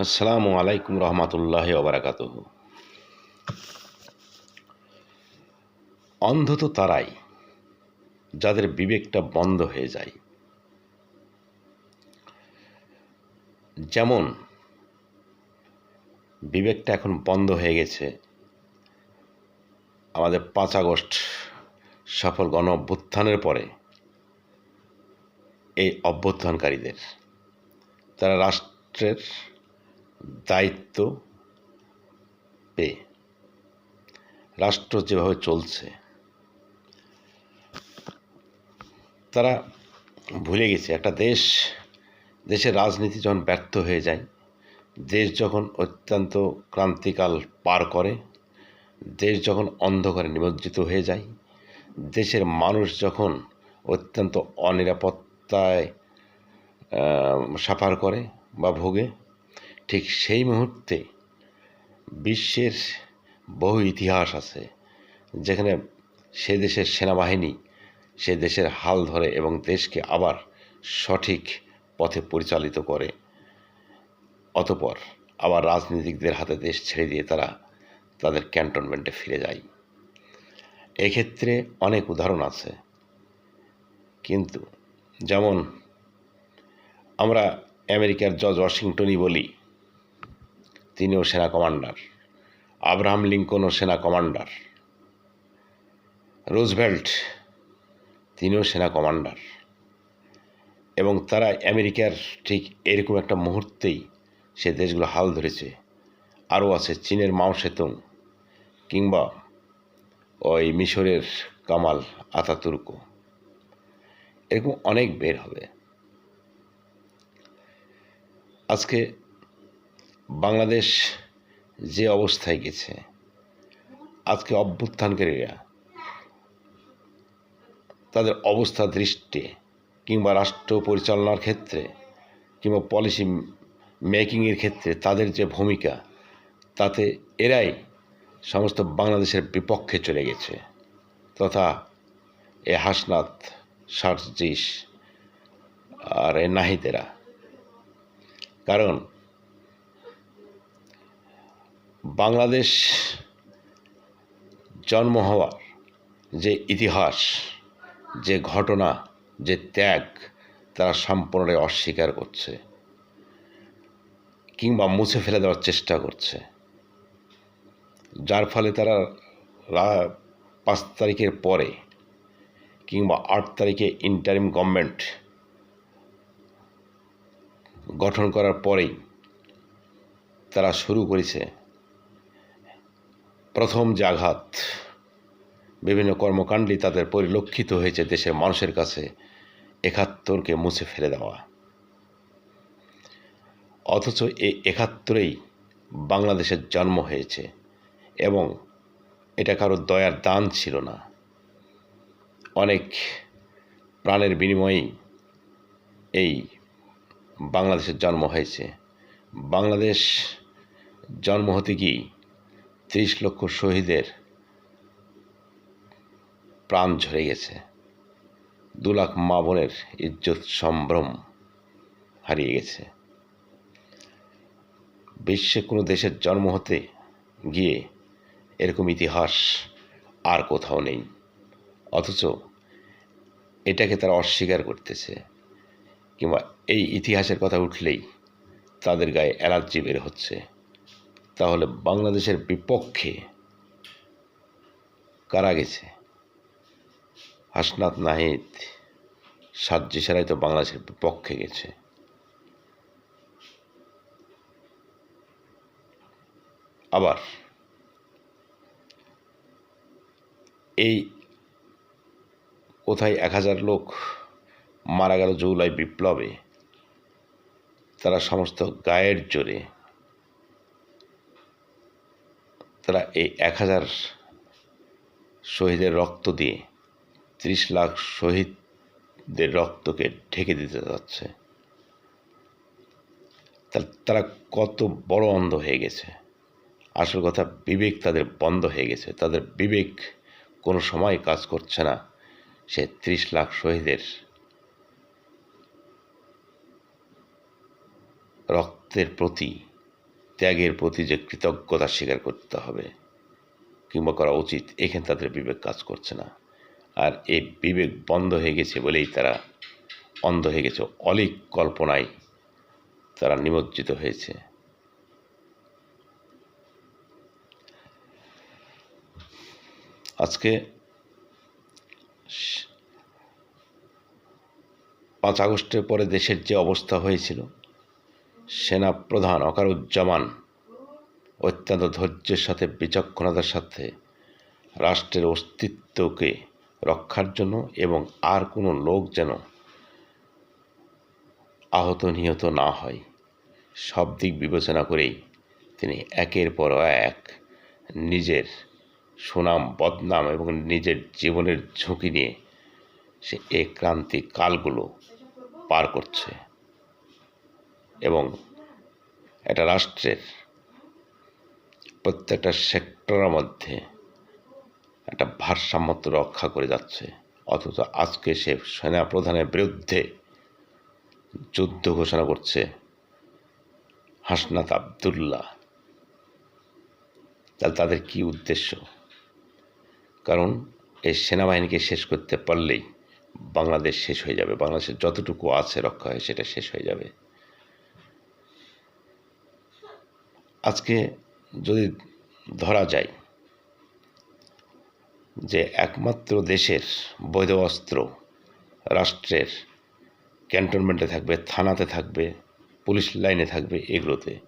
আসসালামু আলাইকুম রহমতুল্লাহ ওবরাকাত অন্ধ তো তারাই যাদের বিবেকটা বন্ধ হয়ে যায়। যেমন বিবেকটা এখন বন্ধ হয়ে গেছে, আমাদের পাঁচ আগস্ট সফল গণ অভ্যুত্থানের পরে এই অভ্যুত্থানকারীদের, তারা রাষ্ট্রের দায়িত্ব পেয়ে। রাষ্ট্র যেভাবে চলছে, তারা ভুলে গেছে। একটা দেশ, দেশের রাজনীতি যখন ব্যর্থ হয়ে যায়, দেশ যখন অত্যন্ত ক্রান্তিকাল পার করে, দেশ যখন অন্ধকারে নিমজ্জিত হয়ে যায়, দেশের মানুষ যখন অত্যন্ত অনিরাপত্তায় সাফার করে বা ভোগে ঠিক সেই মুহূর্তে বিশ্বের বহু ইতিহাস আছে যেখানে সে দেশের সেনাবাহিনী, সে দেশের হাল ধরে এবং দেশকে আবার সঠিক পথে পরিচালিত করে। অতপর আবার রাজনীতিকদের হাতে দেশ ছেড়ে দিয়ে তারা তাদের ক্যান্টনমেন্টে ফিরে যায়। এক্ষেত্রে অনেক উদাহরণ আছে। কিন্তু যেমন আমরা আমেরিকার জর্জ ওয়াশিংটনই বলি তিনিও সেনা কমান্ডার। আব্রাহাম লিঙ্কনও সেনা কমান্ডার। রোজভেল্ট, তিনিও সেনা কমান্ডার। এবং তারা আমেরিকার ঠিক এরকম একটা মুহূর্তেই সে দেশগুলো হাল ধরেছে। আরও আছে চীনের মাও সেতুং কিংবা ওই মিশরের কামাল আতাতুর্ক। এরকম অনেক বের হবে। আজকে বাংলাদেশ যে অবস্থায় গেছে, আজকে অভ্যুত্থানকারীরা তাদের অবস্থা দৃষ্টি কিংবা রাষ্ট্র পরিচালনার ক্ষেত্রে কিংবা পলিসি মেকিংয়ের ক্ষেত্রে তাদের যে ভূমিকা, তাতে এরাই সমস্ত বাংলাদেশের বিপক্ষে চলে গেছে। তথা এ হাসনাত, সার্জিস আর এ নাহিদেরা। কারণ বাংলাদেশ জন্ম হওয়ার যে ইতিহাস, যে ঘটনা, যে ত্যাগ, তারা সম্পূর্ণটাই অস্বীকার করছে কিংবা মুছে ফেলে দেওয়ার চেষ্টা করছে। যার ফলে তারা পাঁচ তারিখের পরে কিংবা আট তারিখে ইন্টারিম গভর্নমেন্ট গঠন করার পরেই তারা শুরু করেছে প্রথম যে আঘাত বিভিন্ন কর্মকাণ্ডই তাদের পরিলক্ষিত হয়েছে দেশের মানুষের কাছে একাত্তরকে মুছে ফেলে দেওয়া। অথচ এই একাত্তরেই বাংলাদেশের জন্ম হয়েছে এবং এটা কারও দয়ার দান ছিল না। অনেক প্রাণের বিনিময়েই এই বাংলাদেশের জন্ম হয়েছে। বাংলাদেশ জন্ম হতে কি ত্রিশ লক্ষ শহীদের প্রাণ ঝরে গেছে। দু লাখ মা বোনের ইজ্জত সম্ভ্রম হারিয়ে গেছে। বিশ্বে কোনো দেশের জন্ম হতে গিয়ে এরকম ইতিহাস আর কোথাও নেই। অথচ এটাকে তারা অস্বীকার করতেছে কিংবা এই ইতিহাসের কথা উঠলেই তাদের গায়ে অ্যালার্জি বের হচ্ছে। তাহলে বাংলাদেশের বিপক্ষে কারা গেছে? হাসনাত নাহিদ সাজ্জিসারাই তো বাংলাদেশের বিপক্ষে গেছে। আবার এই কোথায় এক হাজার লোক মারা গেল জৌলাই বিপ্লবে, তারা সমস্ত গায়ের জোরে তারা এই এক হাজার শহীদের রক্ত দিয়ে ত্রিশ লাখ শহীদদের রক্তকে ঢেকে দিতে যাচ্ছে। তারা কত বড় অন্ধ হয়ে গেছে। আসল কথা, বিবেক তাদের বন্ধ হয়ে গেছে। তাদের বিবেক কোনো সময় কাজ করছে না। সে ত্রিশ লাখ শহীদের রক্তের প্রতি ত্যাগের প্রতি যে কৃতজ্ঞতা স্বীকার করতে হবে কিংবা করা উচিত, এখানে তাদের বিবেক কাজ করছে না। আর এই বিবেক বন্ধ হয়ে গেছে বলেই তারা অন্ধ হয়ে গেছে। অলিক কল্পনায় তারা নিমজ্জিত হয়েছে। আজকে পাঁচ আগস্টের পরে দেশের যে অবস্থা হয়েছিল সেনা প্রধান অকারুজ্জামান অত্যন্ত ধৈর্যের সাথে, বিচক্ষণতার সাথে রাষ্ট্রের অস্তিত্বকে রক্ষার জন্য এবং আর কোনো লোক যেন আহত নিহত না হয়, সব দিক বিবেচনা করেই তিনি একের পর এক নিজের সুনাম, বদনাম এবং নিজের জীবনের ঝুঁকি নিয়ে সে এই ক্রান্তি কালগুলো পার করছে। এবং একটা রাষ্ট্রের প্রত্যেকটা সেক্টরের মধ্যে একটা ভারসাম্যত্ব রক্ষা করে যাচ্ছে। অথচ আজকে সে সেনা প্রধানের বিরুদ্ধে যুদ্ধ ঘোষণা করছে হাসনাত আবদুল্লাহ। তাহলে তাদের কি উদ্দেশ্য? কারণ এই সেনাবাহিনীকে শেষ করতে পারলেই বাংলাদেশ শেষ হয়ে যাবে। বাংলাদেশের যতটুকু আছে রক্ষা হয় সেটা শেষ হয়ে যাবে। আজকে যদি ধরা যায় যে একমাত্র দেশের বৈধ অস্ত্র রাষ্ট্রের ক্যান্টনমেন্টে থাকবে, থানাতে থাকবে, পুলিশ লাইনে থাকবে এগুলোতে,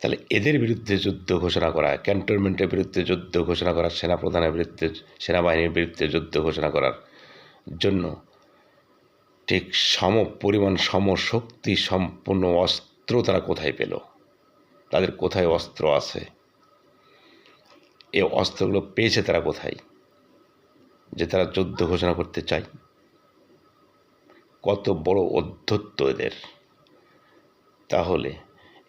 তাহলে এদের বিরুদ্ধে যুদ্ধ ঘোষণা করা, ক্যান্টনমেন্টের বিরুদ্ধে যুদ্ধ ঘোষণা করা, সেনাপ্রধানের বিরুদ্ধে, সেনাবাহিনীর বিরুদ্ধে যুদ্ধ ঘোষণা করার জন্য ঠিক সম পরিমাণ সমশক্তি সম্পূর্ণ অস্ত্র তারা কোথায় পেল? তাদের কোথায় অস্ত্র আছে? এ অস্ত্রগুলো পেয়েছে তারা কোথায়? যে তারা যুদ্ধ ঘোষণা করতে চায়। কত বড় অধ্যত্ব এদের। তাহলে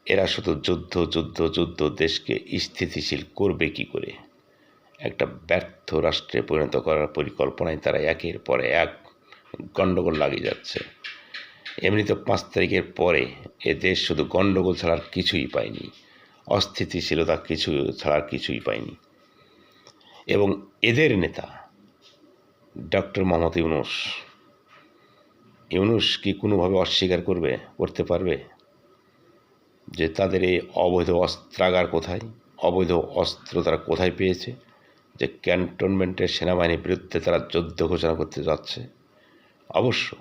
এরা শুধু যুদ্ধ যুদ্ধ যুদ্ধ দেশকে স্থিতিশীল করবে কি করে? একটা ব্যর্থ রাষ্ট্রে পরিণত করার পরিকল্পনায় তারা একের পরে এক গণ্ডগোল লাগিয়ে যাচ্ছে। এমনিতে পাঁচ তারিখের পরে এ দেশ শুধু গণ্ডগোল ছাড়ার কিছুই পায়নি অস্থিতিশীলতা কিছু ছাড়ার কিছুই পায়নি এবং এদের নেতা, ডক্টর মোহাম্মদ ইউনুস ইউনুস কি কোনোভাবে অস্বীকার করবে, করতে পারবে? যে তাদের এই অবৈধ অস্ত্রাগার কোথায়? অবৈধ অস্ত্র তারা কোথায় পেয়েছে? যে ক্যান্টনমেন্টের সেনাবাহিনীর বিরুদ্ধে তারা যুদ্ধ ঘোষণা করতে যাচ্ছে? অবশ্য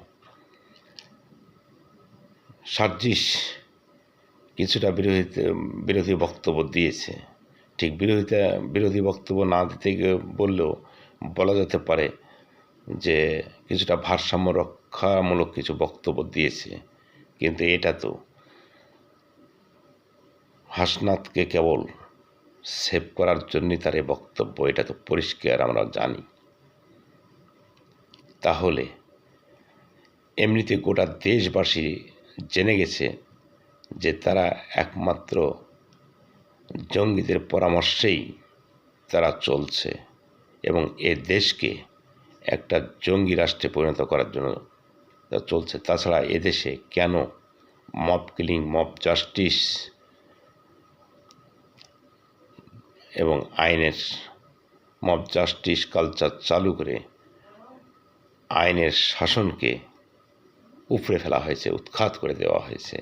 সার্জিস কিছুটা বিরোধী বিরোধী বক্তব্য দিয়েছে। ঠিক বিরোধিতা, বিরোধী বক্তব্য না দিতে বললেও বলা যেতে পারে যে কিছুটা ভারসাম্য রক্ষামূলক কিছু বক্তব্য দিয়েছে, কিন্তু এটা তো হাসনাতকে কেবল সেভ করার জন্যই তার এই বক্তব্য, এটা তো পরিষ্কার আমরা জানি। তাহলে এমনিতে গোটা দেশবাসী জেনে গেছে যে তারা একমাত্র জঙ্গিদের পরামর্শেই তারা চলছে এবং এ দেশকে একটা জঙ্গি রাষ্ট্রে পরিণত করার জন্য চলছে। তাছাড়া এদেশে কেন মব কিলিং, মব জাস্টিস এবং আইনের মব জাস্টিস কালচার চালু করে আইনের শাসনকে উপড়ে ফেলা হয়েছে, উৎখাত করে দেওয়া হয়েছে।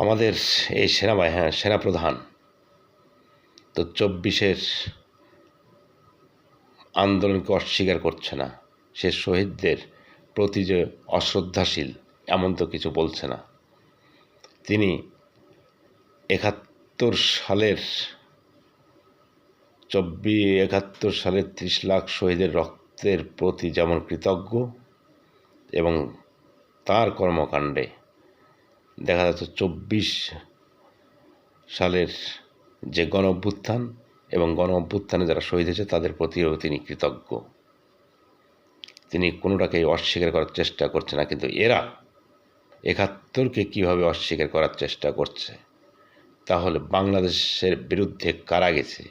আমাদের এই সেনাবাহিনী হ্যাঁ সেনাপ্রধান তো চব্বিশের আন্দোলনকে অস্বীকার করছে না। সে শহীদদের প্রতি যে অশ্রদ্ধাশীল, এমন তো কিছু বলছে না। তিনি একাত্তর সালের চব্বিশ, একাত্তর সালের ত্রিশ লাখ শহীদের রক্তের প্রতি যেমন কৃতজ্ঞ এবং তার কর্মকাণ্ডে দেখা যাচ্ছে চব্বিশ সালের যে গণ অভ্যুত্থান এবং গণ অভ্যুত্থানে যারা শহীদ হয়েছে, তাদের প্রতিও তিনি কৃতজ্ঞ। তিনি কোনোটাকেই অস্বীকার করার চেষ্টা করছে না, কিন্তু এরা একাত্তরকে কীভাবে অস্বীকার করার চেষ্টা করছে তাহলে বাংলাদেশের বিরুদ্ধে কারা গেছে?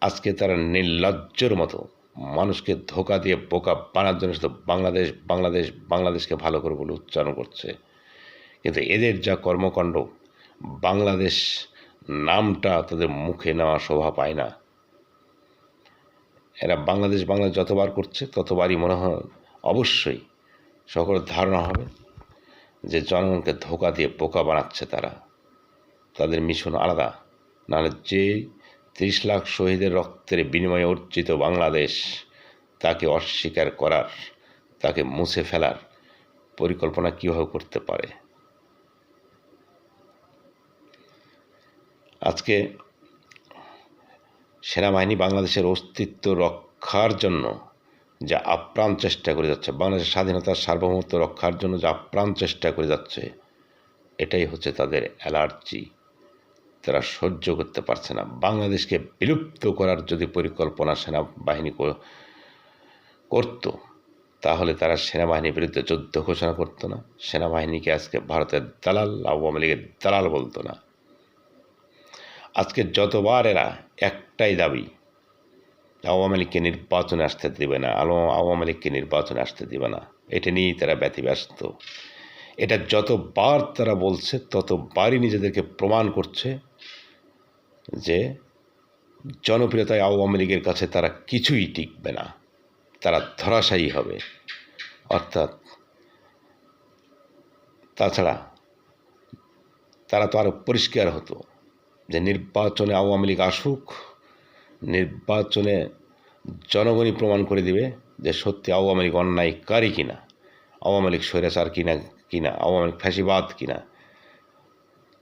আজকে তারা নির্লজ্জর মতো মানুষকে ধোকা দিয়ে বোকা বানার জন্য শুধু বাংলাদেশ বাংলাদেশ, বাংলাদেশকে ভালো করে বলে উচ্চারণ করছে। কিন্তু এদের যা কর্মকাণ্ড, বাংলাদেশ নামটা তাদের মুখে নেওয়া শোভা পায় না। এরা বাংলাদেশ বাংলা যতবার করছে, ততবারই মনে হয় অবশ্যই সকলের ধারণা হবে যে জনগণকে ধোকা দিয়ে বোকা বানাচ্ছে তারা। তাদের মিশন আলাদা, নাহলে যে তিরিশ লাখ শহীদের রক্তের বিনিময়ে অর্জিত বাংলাদেশ তাকে অস্বীকার করার, তাকে মুছে ফেলার পরিকল্পনা কীভাবে করতে পারে? আজকে সেনাবাহিনী বাংলাদেশের অস্তিত্ব রক্ষার জন্য যা আপ্রাণ চেষ্টা করে যাচ্ছে, বাংলাদেশের স্বাধীনতার সার্বভৌমত্ব রক্ষার জন্য যা আপ্রাণ চেষ্টা করে যাচ্ছে, এটাই হচ্ছে তাদের অ্যালার্জি। তারা সহ্য করতে পারছে না। বাংলাদেশকে বিলুপ্ত করার যদি পরিকল্পনা সেনাবাহিনী করত, তাহলে তারা সেনাবাহিনীর বিরুদ্ধে যুদ্ধ ঘোষণা করতো না। সেনাবাহিনীকে আজকে ভারতের দালাল, আওয়ামী লীগের দালাল বলতো না। আজকে যতবার এরা একটাই দাবি, আওয়ামী লীগকে নির্বাচনে আসতে দেবে না, আলো আওয়ামী লীগকে নির্বাচনে আসতে দেবে না। এটা নিয়েই তারা ব্যতিব্যস্ত। এটা যতবার তারা বলছে, ততবারই নিজেদেরকে প্রমাণ করছে। যে জনপ্রিয়তায় আওয়ামী লীগের কাছে তারা কিছুই টিকবে না। তারা ধরাশায়ী হবে। অর্থাৎ তাছাড়া তারা তো আরও পরিষ্কার হতো যে নির্বাচনে আওয়ামী লীগ আসুক, নির্বাচনে জনগণই প্রমাণ করে দিবে যে সত্যি আওয়ামী লীগ অন্যায়কারী কিনা, আওয়ামী লীগ স্বৈরাচার কিনা কিনা, আওয়ামী লীগ ফ্যাসিবাদ কিনা।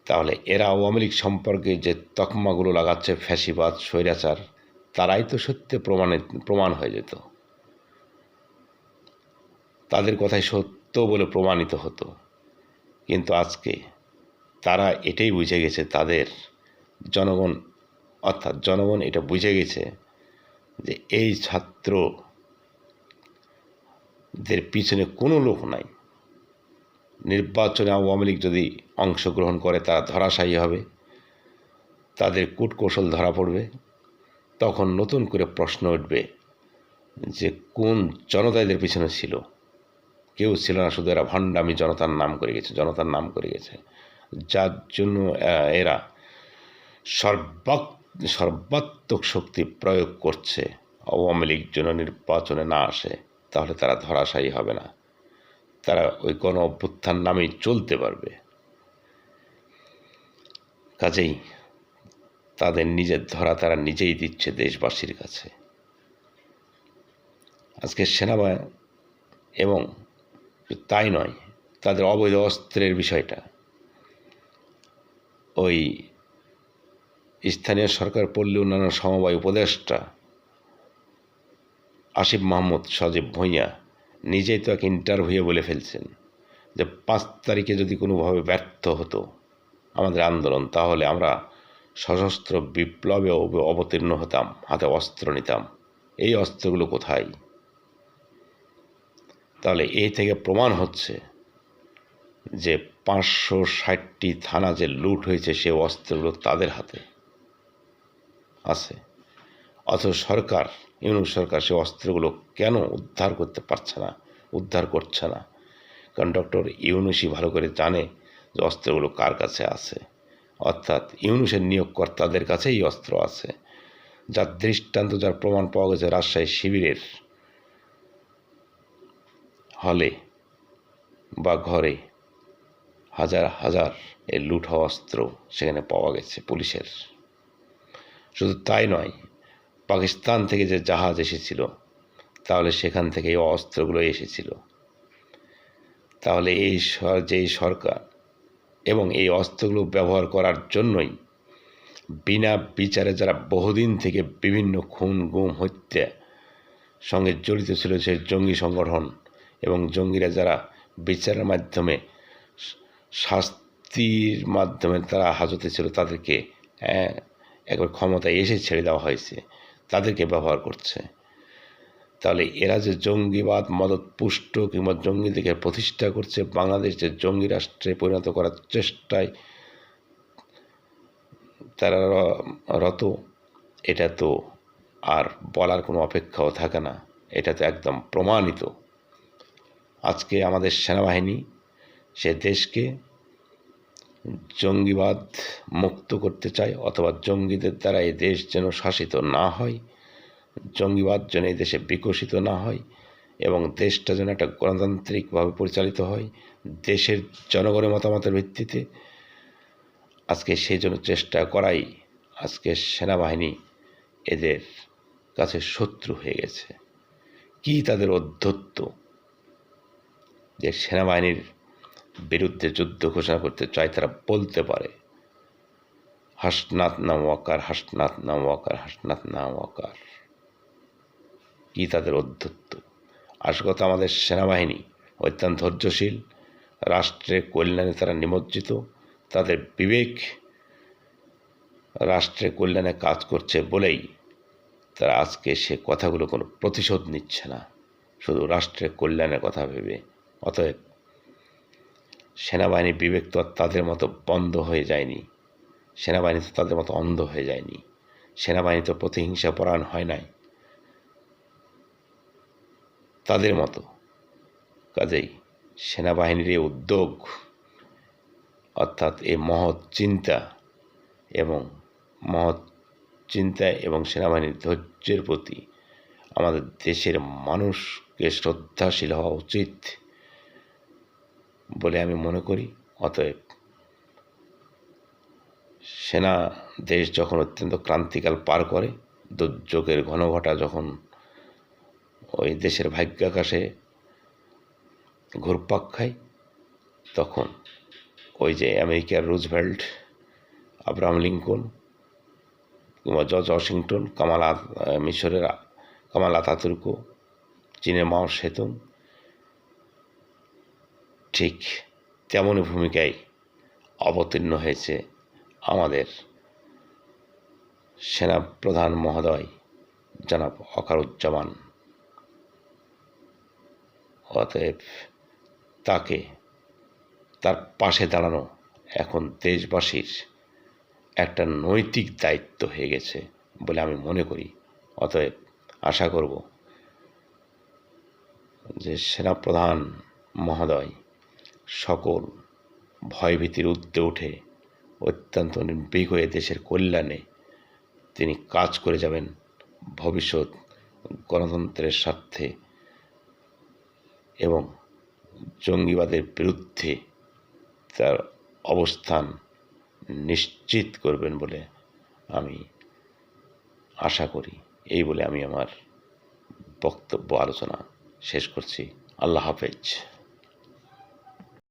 তাহলে এরা আওয়ামী লীগ সম্পর্কে যে তকমাগুলো লাগাচ্ছে ফ্যাসিবাদ, স্বৈরাচার, তারাই তো সত্যি প্রমাণে, প্রমাণ হয়ে যেত। তাদের কথাই সত্য বলে প্রমাণিত হতো। কিন্তু আজকে তারা এটাই বুঝে গেছে, তাদের জনগণ, অর্থাৎ জনগণ এটা বুঝে গেছে যে এই ছাত্রদের পিছনে কোনো লোক নাই। নির্বাচনে আওয়ামী লীগ যদি অংশগ্রহণ করে তারা ধরাশায়ী হবে, তাদের কূটকৌশল ধরা পড়বে, তখন নতুন করে প্রশ্ন উঠবে যে কোন জনতা এদের পিছনে ছিল? কেউ ছিল না, শুধু এরা ভণ্ডামি জনতার নাম করে গেছে, জনতার নাম করে গেছে। যার জন্য এরা সর্বাক, সর্বাত্মক শক্তি প্রয়োগ করছে, আওয়ামী লীগ যেন নির্বাচনে না আসে, তাহলে তারা ধরাশায়ী হবে না। তারা ওই কোনো অভ্যুত্থান নামেই চলতে পারবে। কাজেই তাদের নিজের ধরা তারা নিজেই দিচ্ছে দেশবাসীর কাছে। আজকে সেনাবাহিনী এবং তাই নয়, তাদের অবৈধ অস্ত্রের বিষয়টা। ওই স্থানীয় সরকার পল্লী উন্নয়ন সমবায় উপদেষ্টা আসিফ মাহমুদ সজীব ভূঁইয়া নিজেই তো এক ইন্টারভিউ বলে ফেলছেন যে পাঁচ তারিখে যদি কোনোভাবে ব্যর্থ হতো আমাদের আন্দোলন, তাহলে আমরা সশস্ত্র বিপ্লবে অবতীর্ণ হতাম, হাতে অস্ত্র নিতাম। এই অস্ত্রগুলো কোথায়? তাহলে এই থেকে প্রমাণ হচ্ছে যে পাঁচশো ষাটটি থানা যে লুট হয়েছে, সে অস্ত্রগুলো তাদের হাতে আছে। অথচ সরকার ইউনিট সরকার সে অস্ত্রগুলো কেন উদ্ধার করতে পারছে না, উদ্ধার করছে না? কারণ ডক্টর ইউনুসি ভালো করে জানে যে অস্ত্রগুলো কার কাছে আছে। অর্থাৎ ইউনুসের নিয়োগকর্তাদের কাছেই অস্ত্র আছে। যার দৃষ্টান্ত, যার প্রমাণ পাওয়া গেছে রাজশাহী শিবিরের হলে বা ঘরে হাজার হাজার এই লুট হওয়া অস্ত্র সেখানে পাওয়া গেছে পুলিশের। শুধু তাই নয়, পাকিস্তান থেকে যে জাহাজ এসেছিল, তাহলে সেখান থেকে এই অস্ত্রগুলো এসেছিল। তাহলে এই যেই সরকার এবং এই অস্ত্রগুলো ব্যবহার করার জন্যই বিনা বিচারে যারা বহুদিন থেকে বিভিন্ন খুন, গুম, হত্যা সঙ্গে জড়িত ছিল সেই জঙ্গি সংগঠন এবং জঙ্গিরা যারা বিচারের মাধ্যমে শাস্তির মাধ্যমে তারা হাজতে ছিল, তাদেরকে একবার ক্ষমতায় এসে ছেড়ে দেওয়া হয়েছে, তাদেরকে ব্যবহার করছে। তাহলে এরা যে জঙ্গিবাদ, মদত, পুষ্ট কিংবা জঙ্গিদেরকে প্রতিষ্ঠা করছে, বাংলাদেশ যে জঙ্গি রাষ্ট্রে পরিণত করার চেষ্টায় তারা রত, এটা তো আর বলার কোনো অপেক্ষাও থাকে না। এটা তো একদম প্রমাণিত। আজকে আমাদের সেনাবাহিনী, সে দেশকে জঙ্গিবাদ মুক্ত করতে চায়, অথবা জঙ্গিদের দ্বারা এই দেশ যেন শাসিত না হয় জঙ্গিবাদ যেন এই দেশে বিকশিত না হয় এবং দেশটা যেন একটা গণতান্ত্রিকভাবে পরিচালিত হয়, দেশের জনগণের মতামতের ভিত্তিতে। আজকে সেই জন্য চেষ্টা করাই আজকে সেনাবাহিনী এদের কাছে শত্রু হয়ে গেছে। কি তাদের অধ্যত্ব যে সেনাবাহিনীর বিরুদ্ধে যুদ্ধ ঘোষণা করতে চায় তারা বলতে পারে। হাসনাত নাম ওয়াকার হাসনাথ নাম ওয়াকার হাসনাথ নাম ওয়াকার কি তাদের অধ্যত্ব কথা আমাদের সেনাবাহিনী অত্যন্ত ধৈর্যশীল রাষ্ট্রের কল্যাণে তারা নিমজ্জিত, তাদের বিবেক রাষ্ট্রের কল্যাণে কাজ করছে বলেই তারা আজকে সে কথাগুলো কোনো প্রতিশোধ নিচ্ছে না, শুধু রাষ্ট্রের কল্যাণের কথা ভেবে। অতএব সেনাবাহিনীর বিবেক তো আর তাদের মতো বন্ধ হয়ে যায়নি। সেনাবাহিনী তো তাদের মতো অন্ধ হয়ে যায়নি। সেনাবাহিনী তো প্রতিহিংসা পরায়ণ হয় নাই। তাদের মতো। কাজেই সেনাবাহিনীর এই উদ্যোগ, অর্থাৎ এই মহৎ চিন্তা এবং মহৎ চিন্তা এবং সেনাবাহিনীর ধৈর্যের প্রতি আমাদের দেশের মানুষকে শ্রদ্ধাশীল হওয়া উচিত বলে আমি মনে করি। অতএব সেনা দেশ যখন অত্যন্ত ক্রান্তিকাল পার করে, দুর্যোগের ঘনঘটা যখন ওই দেশের ভাগ্যাকাশে ঘুরপাক খায় তখন ওই যে আমেরিকার রুজভেল্ট, আব্রাহাম লিঙ্কন, কিংবা জর্জ ওয়াশিংটন, কামাল মিশরের কামাল আতাতুর্ক চীনের মাও সেতুং, ঠিক তেমনই ভূমিকায় অবতীর্ণ হয়েছে আমাদের সেনাপ্রধান মহোদয় জনাব অকারুজ্জামান। অতএব তাকে তার পাশে দাঁড়ানো এখন দেশবাসীর একটা নৈতিক দায়িত্ব হয়ে গেছে বলে আমি মনে করি। অতএব আশা করব যে সেনাপ্রধান মহোদয় সকল ভয়ভীতির ঊর্ধ্বে উঠে অত্যন্ত নির্ভীক হয়ে দেশের কল্যাণে তিনি কাজ করে যাবেন। ভবিষ্যৎ গণতন্ত্রের স্বার্থে এবং জঙ্গিবাদের বিরুদ্ধে তার অবস্থান নিশ্চিত করবেন বলে আমি আশা করি। এই বলে আমি আমার বক্তব্য, আলোচনা শেষ করছি। আল্লাহ হাফেজ।